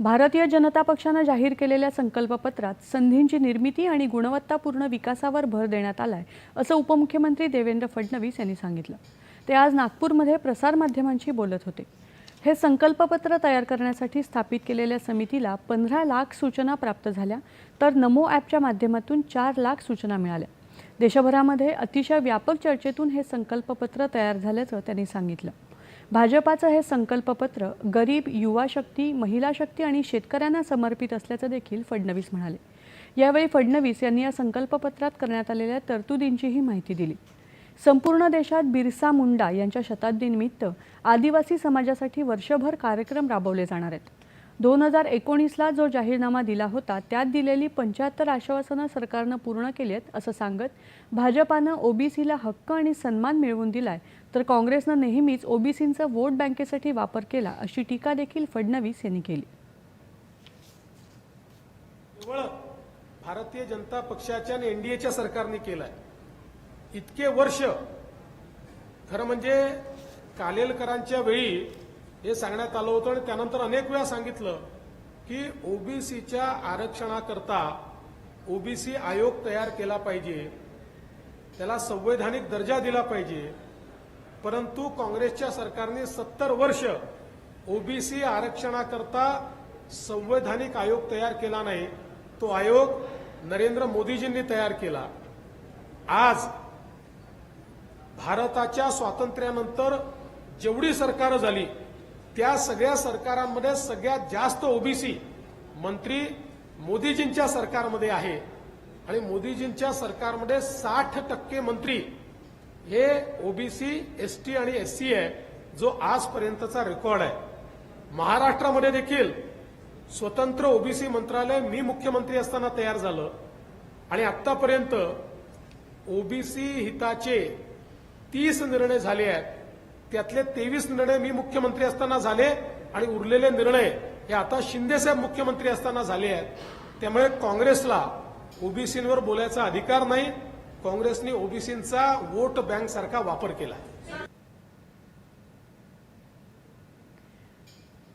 भारतीय जनता पक्षानं जाहीर केलेल्या संकल्पपत्रात संधींची निर्मिती आणि गुणवत्तापूर्ण विकासावर भर देण्यात आलाय असं उपमुख्यमंत्री देवेंद्र फडणवीस यांनी सांगितलं. ते आज नागपूरमध्ये प्रसारमाध्यमांशी बोलत होते. हे संकल्पपत्र तयार करण्यासाठी स्थापित केलेल्या समितीला पंधरा लाख सूचना प्राप्त झाल्या तर नमो ॲपच्या माध्यमातून चार लाख सूचना मिळाल्या. देशभरामध्ये अतिशय व्यापक चर्चेतून हे संकल्पपत्र तयार झाल्याचं त्यांनी सांगितलं. भाजपाचं हे संकल्पपत्र गरीब युवा शक्ती महिला शक्ती आणि शेतकऱ्यांना समर्पित असल्याचं देखील फडणवीस म्हणाले. यावेळी फडणवीस यांनी या संकल्पपत्रात करण्यात आलेल्या तरतुदींचीही माहिती दिली. संपूर्ण देशात बिरसा मुंडा यांच्या शताब्दीनिमित्त आदिवासी समाजासाठी वर्षभर कार्यक्रम राबवले जाणार आहेत. दोन हजार एकोणीसला जो जाहीरनामा दिला होता त्यात दिलेली पंच्याहत्तर आश्वासनं सरकारनं पूर्ण केली आहेत असं सांगत भाजपानं ओबीसीला हक्क आणि सन्मान मिळवून दिलाय तर काँग्रेसनं नेहमीच ओबीसींचा वोट बँकेसाठी वापर केला अशी टीका देखील फडणवीस यांनी केली. केवळ भारतीय जनता पक्षाच्या आणि एनडीएच्या सरकारने केलाय. इतके वर्ष खरं म्हणजे कालेलकरांच्या वेळी हे सांगण्यात आलं होतं आणि त्यानंतर अनेक वेळा सांगितलं की ओबीसीच्या आरक्षणाकरता ओबीसी आयोग तयार केला पाहिजे त्याला संवैधानिक दर्जा दिला पाहिजे परंतु काँग्रेसच्या सरकारने सत्तर वर्ष ओबीसी आरक्षणाकरता संवैधानिक आयोग तयार केला नाही तो आयोग नरेंद्र मोदीजींनी तयार केला. आज भारताच्या स्वातंत्र्यानंतर जेवढी सरकारं झाली त्या सगळ्या सरकारांमध्ये सगळ्यात जास्त ओबीसी मंत्री मोदीजींच्या सरकारमध्ये आहे. आणि मोदीजींच्या सरकारमध्ये साठ टक्के मंत्री हे ओबीसी एसटी आणि एससी आहे जो आजपर्यंतचा रेकॉर्ड आहे. महाराष्ट्रामध्ये देखील स्वतंत्र ओबीसी मंत्रालय मी मुख्यमंत्री असताना तयार झालं. आणि आतापर्यंत ओबीसी हिताचे तीस निर्णय झाले आहेत. त्यातले तेवीस निर्णय मी मुख्यमंत्री असताना झाले आणि उरलेले निर्णय हे आता शिंदेसाहेब मुख्यमंत्री असताना झाले आहेत. त्यामुळे काँग्रेसला ओबीसींवर बोलायचा अधिकार नाही. काँग्रेसने ओबीसींचा वोट बँक सारखा वापर केला